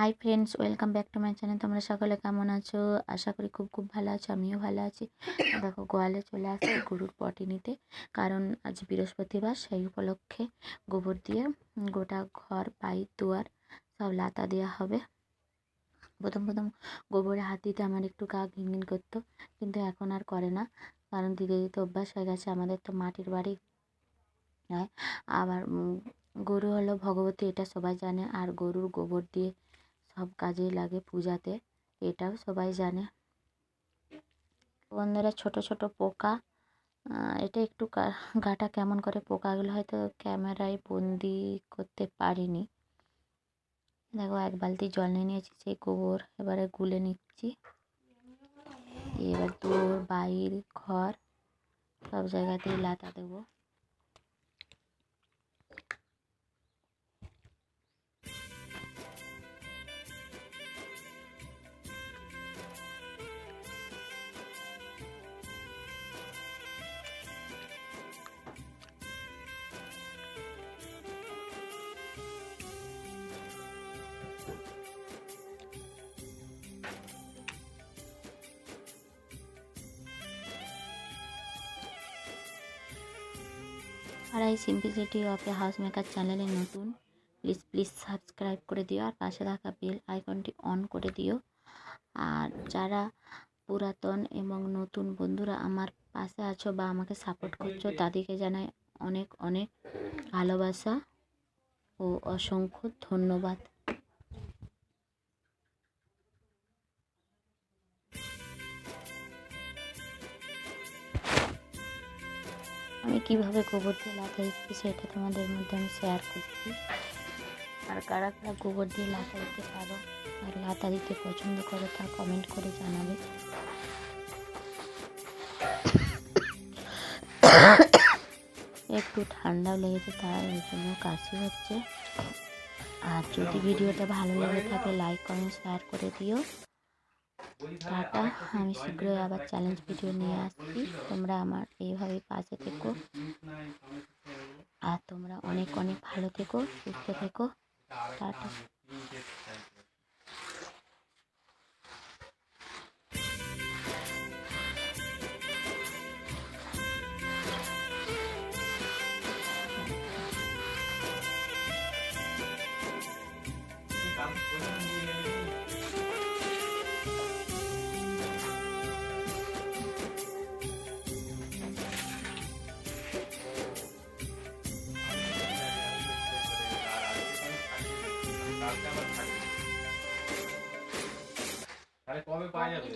Hi friends welcome back to my channel তোমরা সকলে কেমন আছো? আশা করি খুব খুব ভালো আছো, আমিও ভালো আছি। দেখো, গোয়ালে চলে আসে গরুর পটি নিতে। কারণ আজ বৃহস্পতিবার, সেই উপলক্ষে গোবর দিয়ে গোটা ঘর বাইর দুয়ার সব লাতা দেওয়া হবে। প্রথম প্রথম গোবরে হাত দিতে আমার একটু গা ঘিনঘিন করতো, কিন্তু এখন আর করে না। কারণ দিতে দিতে অভ্যাস হয়ে গেছে, আমাদের তো মাটির বাড়ি। হয়, আবার গরু হলো ভগবতী, এটা সবাই জানে। আর গরুর গোবর দিয়ে সব কাজেই লাগে পূজাতে, এটাও সবাই জানে। বন্ধুরা, ছোট ছোট পোকা এটা একটু গাটা কেমন করে পোকাগুলো হয়তো ক্যামেরায় বন্দি করতে পারিনি। দেখো, এক বালতি জল নিয়ে নিয়েছি, সেই গোবর এবারে গুলে নিচ্ছি। এবার দূর, বাইর, ঘর, সব জায়গাতেই লাতা দেবো। আর এই simplicity of a house maker চ্যানেলে নতুন প্লিজ প্লিজ সাবস্ক্রাইব করে দিও আর পাশে থাকা বেল আইকনটি অন করে দিও। আর যারা পুরাতন এবং নতুন বন্ধুরা আমার পাশে আছো বা আমাকে সাপোর্ট করছ, তাদেরকে জানাই অনেক অনেক ভালোবাসা ও অসংখ্য ধন্যবাদ। আমি কীভাবে গোবর দিয়ে দিচ্ছি সেটা তোমাদের মধ্যে আমি শেয়ার করছি। আর কারা কারা গোবর দিয়ে লাথা দিতে পারো আর লাথা দিতে পছন্দ করো তা কমেন্ট করে জানাবে। একটু ঠান্ডাও লেগেছে তাই এই জন্য কাশি হচ্ছে। আর যদি ভিডিওটা ভালো লেগে থাকে লাইক কমেন্ট শেয়ার করে দিও। টাটা আমি শীঘ্রই আবার চ্যালেঞ্জ ভিডিও নিয়ে আসছি। তোমরা আমার এইভাবে পাশে থেকো। আর তোমরা অনেক অনেক ভালো থেকো সুস্থ থেকো। টাটা। তাহলে কবে পাওয়া যাবে?